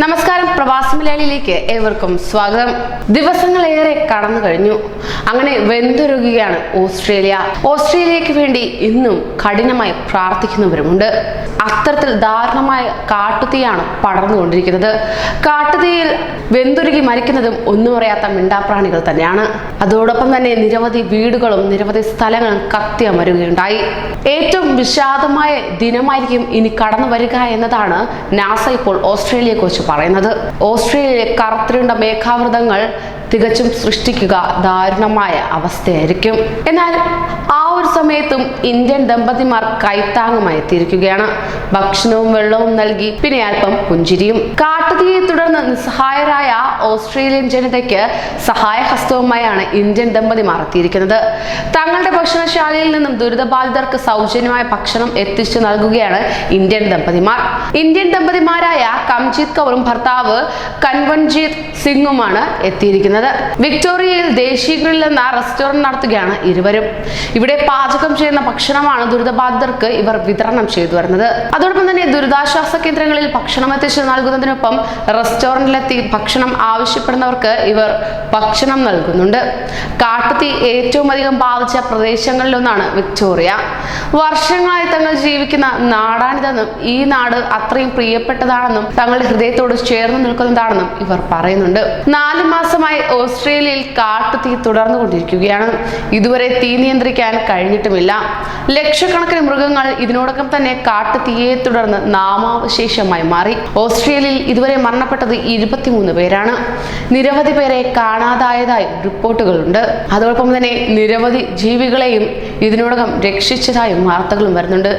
നമസ്കാരം പ്രവാസി മലയാളിയിലേക്ക് ഏവർക്കും സ്വാഗതം. ദിവസങ്ങളേറെ കടന്നു കഴിഞ്ഞു. അങ്ങനെ വെന്തുരുകയാണ് ഓസ്ട്രേലിയ. ഓസ്ട്രേലിയക്ക് വേണ്ടി ഇന്നും കഠിനമായി പ്രാർത്ഥിക്കുന്നവരുമുണ്ട്. അത്തരത്തിൽ ദാരുണമായ കാട്ടുതീയാണ് പടർന്നുകൊണ്ടിരിക്കുന്നത്. കാട്ടുതീയിൽ വെന്തുരുകി മരിക്കുന്നതും ഒന്നും അറിയാത്ത മിണ്ടാപ്രാണികൾ തന്നെയാണ്. അതോടൊപ്പം തന്നെ നിരവധി വീടുകളും നിരവധി സ്ഥലങ്ങളും കത്തിയമരുകയുണ്ടായി ഏറ്റവും വിഷാദമായ ദിനമായിരിക്കും ഇനി കടന്നു വരിക എന്നതാണ് നാസ ഇപ്പോൾ ഓസ്ട്രേലിയയെ കുറിച്ച് പറയുന്നത്. ഓസ്ട്രേലിയയിലെ കറുത്തിരുണ്ട മേഘാവൃതങ്ങൾ തികച്ചും സൃഷ്ടിക്കുക ദാരുണമായ അവസ്ഥയായിരിക്കും. എന്നാൽ സമയത്തും ഇന്ത്യൻ ദമ്പതിമാർ കൈത്താങ്ങുമായി എത്തിയിരിക്കുകയാണ്. ഭക്ഷണവും വെള്ളവും നൽകി പിന്നെ അല്പം പുഞ്ചിരിയും. കാട്ടുതീയെ തുടർന്ന് നിസ്സഹായരായ ഓസ്ട്രേലിയൻ ജനതയ്ക്ക് സഹായഹസ്തവുമായാണ് ഇന്ത്യൻ ദമ്പതിമാർ എത്തിയിരിക്കുന്നത്. തങ്ങളുടെ ഭക്ഷണശാലയിൽ നിന്നും ദുരിതബാധിതർക്ക് സൗജന്യമായ ഭക്ഷണം എത്തിച്ചു നൽകുകയാണ് ഇന്ത്യൻ ദമ്പതിമാർ. ഇന്ത്യൻ ദമ്പതിമാരായ കംജിത് കൗറും ഭർത്താവ് കൻവൻജീത് സിംഗുമാണ് എത്തിയിരിക്കുന്നത്. വിക്ടോറിയയിൽ ദേശീയ ഗ്രിൽ റെസ്റ്റോറന്റ് നടത്തുകയാണ് ഇരുവരും. ഇവിടെ പാചകം ചെയ്യുന്ന ഭക്ഷണമാണ് ദുരിതബാധിതർക്ക് ഇവർ വിതരണം ചെയ്തു വരുന്നത്. അതോടൊപ്പം തന്നെ ദുരിതാശ്വാസ കേന്ദ്രങ്ങളിൽ ഭക്ഷണം എത്തിച്ചു നൽകുന്നതിനൊപ്പം റെസ്റ്റോറന്റിലെത്തി ഭക്ഷണം ആവശ്യപ്പെടുന്നവർക്ക് ഇവർ ഭക്ഷണം നൽകുന്നുണ്ട്. കാട്ടുതീ ഏറ്റവും അധികം ബാധിച്ച പ്രദേശങ്ങളിലൊന്നാണ് വിക്ടോറിയ. വർഷങ്ങളായി തങ്ങൾ ജീവിക്കുന്ന നാടാണിതെന്നും ഈ നാട് അത്രയും പ്രിയപ്പെട്ടതാണെന്നും തങ്ങളുടെ ഹൃദയത്തോട് ചേർന്ന് നിൽക്കുന്നതാണെന്നും ഇവർ പറയുന്നുണ്ട്. നാലു മാസമായി ഓസ്ട്രേലിയയിൽ കാട്ടുതീ തുടർന്നു കൊണ്ടിരിക്കുകയാണ് ഇതുവരെ തീ നിയന്ത്രിക്കാൻ കഴിഞ്ഞിട്ടുമില്ല. ലക്ഷക്കണക്കിന് മൃഗങ്ങൾ ഇതിനോടകം തന്നെ കാട്ടുതീയെ തുടർന്ന് നാമാവശേഷമായി മാറി. ഓസ്ട്രേലിയയിൽ ഇതുവരെ മരണപ്പെട്ടത് ഇരുപത്തിമൂന്ന് പേരാണ്. നിരവധി പേരെ കാണാതായതായി റിപ്പോർട്ടുകളുണ്ട്. അതോടൊപ്പം തന്നെ നിരവധി ജീവികളെയും ഇതിനോടകം രക്ഷിച്ചതായും വാർത്തകളും വരുന്നുണ്ട്.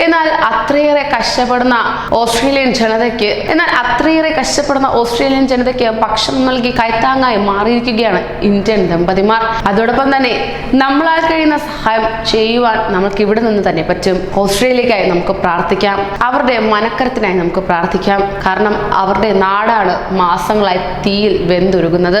എന്നാൽ അത്രയേറെ കഷ്ടപ്പെടുന്ന ഓസ്ട്രേലിയൻ ജനതയ്ക്ക് എന്നാൽ അത്രയേറെ കഷ്ടപ്പെടുന്ന ഓസ്ട്രേലിയൻ ജനതയ്ക്ക് ഭക്ഷണം നൽകി കൈത്താങ്ങായി മാറിയിരിക്കുകയാണ് ഇന്ത്യൻ ദമ്പതിമാർ. അതോടൊപ്പം തന്നെ നമ്മളാൽ കഴിയുന്ന സഹായം ചെയ്യുവാൻ നമുക്ക് ഇവിടെ നിന്ന് തന്നെ പറ്റും. ഓസ്ട്രേലിയക്കായി നമുക്ക് പ്രാർത്ഥിക്കാം. അവരുടെ മനക്കരത്തിനായി നമുക്ക് പ്രാർത്ഥിക്കാം. കാരണം അവരുടെ നാടാണ് മാസങ്ങളായി തീയിൽ വെന്തുരുകുന്നത്